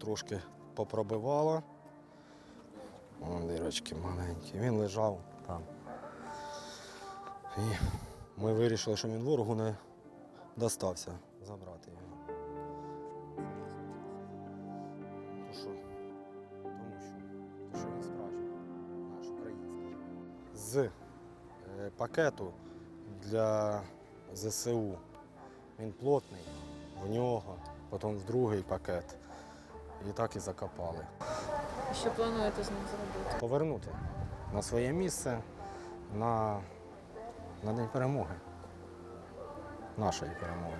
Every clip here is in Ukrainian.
трошки попробивало. Вон дирочки маленькі. Він лежав там. І ми вирішили, що він ворогу не достався забрати його. Тому що, тому що, тому що він справжній, наш український. З е, пакету для ЗСУ він плотний, в нього, потім в другий пакет. І так і закопали. Що плануєте з ним зробити? Повернути на своє місце на, на День перемоги. Нашої перемоги.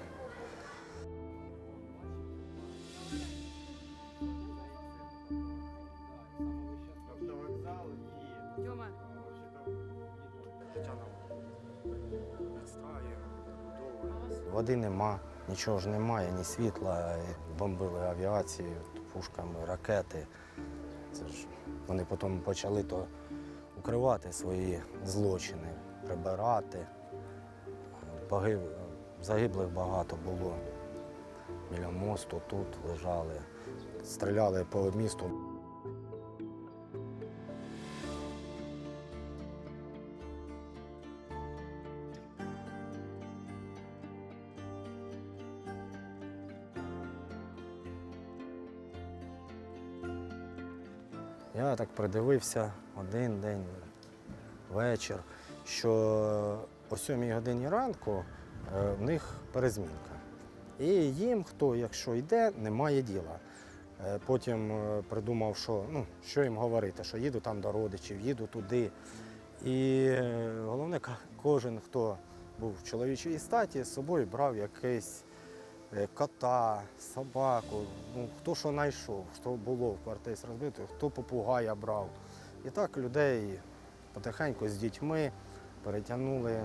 Води нема, нічого ж немає, ні світла, бомбили авіацію, пушками, ракети. Це ж вони потім почали то укривати свої злочини, прибирати. Погиб... Загиблих багато було. Біля мосту тут лежали, стріляли по місту. Я так придивився один день, вечір, що о 7 годині ранку е, в них перезмінка. І їм, хто, якщо йде, немає діла. Е, Потім е, придумав, що ну, що їм говорити, що їду там до родичів, їду туди. І головне, кожен, хто був в чоловічій статі, з собою брав якийсь кота, собаку, ну, хто що знайшов, що було в квартирі розбито, хто попугая брав. І так людей потихеньку з дітьми перетягнули